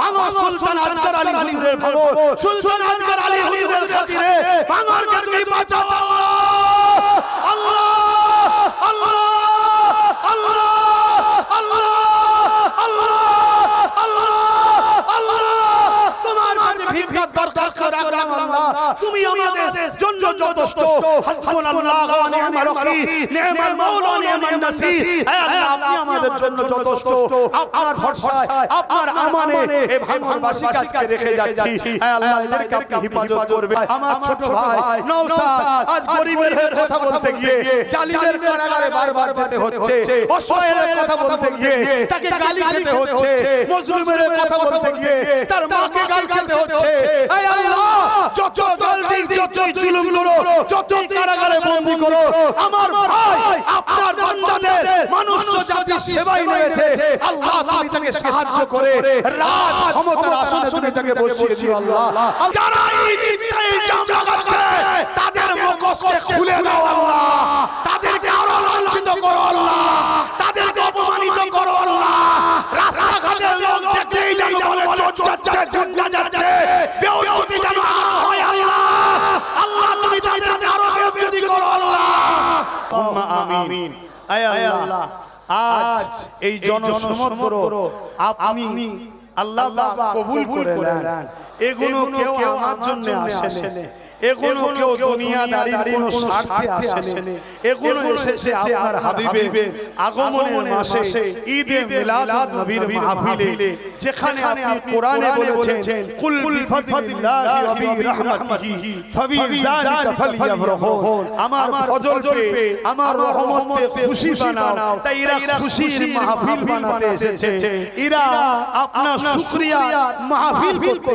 ভাঙো সুলতান আজকার আলী হুজুরের ভালো সুলতান আজকার আলী হুজুরের খাতিরে ভাঙার তুমি বাঁচাও আল্লাহ আল্লাহ আল্লাহ আল্লাহ আল্লাহ ভিক্ষার দরখাস্ত রাখলাম আল্লাহ। তুমি আমাদের জন্য যথেষ্ট। হাসবুনাল্লাহ ওয়া নি'মাল ওয়াকিল নি'মাল মাওলা নি'মান নাসির। হে আল্লাহ আপনি আমাদের জন্য যথেষ্ট। আপনার ভরসায় আপনার আমানে এই ভাঙরবাসীকে আজকে রেখে যাচ্ছি। হে আল্লাহ এদেরকে আপনি হেফাজত করবে আমার ছোট ভাই নওশাদ আজ গরিবের হয়ে কথা বলতে গিয়ে জালিমের কারাগারে বারবার যেতে হচ্ছে। অসহায়ের কথা বলতে গিয়ে তাকে গালি খেতে হচ্ছে। মজলুমের কথা বলতে গিয়ে তার মাকে গাল খেতে হচ্ছে। হে আল্লাহ যত জলদি যত জুলুম করো যত কারাগারে বন্দী করো আমার ভাই সেবাই আল্লাহ তুমি তাকে সাহায্য করে। রাজ ক্ষমতার আসনে তুমি তাকে বসিয়ে দিও আল্লাহ। যারা এই মিথ্যা ইলজাম লাগাচ্ছে তাদের মুখোশকে খুলে দাও আল্লাহ। তাদেরকে আরও লাঞ্ছিত করো আল্লাহ। তাদেরকে অপমানিত করো আল্লাহ। রাস্তাঘাটের লোক দেখলেই যেন বলে চোর যাচ্ছে গুন্ডা যাচ্ছে। বেউজ্জতি যেন আর হয় আল্লাহ। আল্লাহ তুমি তাদেরকে আরও বেউজ্জতি করো আল্লাহ। আমিন। আয় আল্লাহ আজ এই জনসমগ্র আপনি আল্লাহ কবুল করে এগুলো কেউ আমার জন্য আসেনি এগুলো কেউ দুনিয়াদারির কোনো স্বার্থে আসেনি এগুলো এসেছে আপনার হাবিবে আগমনের মাসে ঈদে মিলাদ নবীর মাহফিলে যেখানে আপনি কোরআনে বলেছেন কুল বিফাদিল্লাহি ওয়া বিরহমাতিহি। ফাবিযালিকা ফালইফরাহুন আমার ফজল পে আমার রহমতে খুশি বানাও। তাই এরা খুশির মাহফিল বানাতে এসেছে। এরা আপনার শুকরিয়া মাহফিল করতে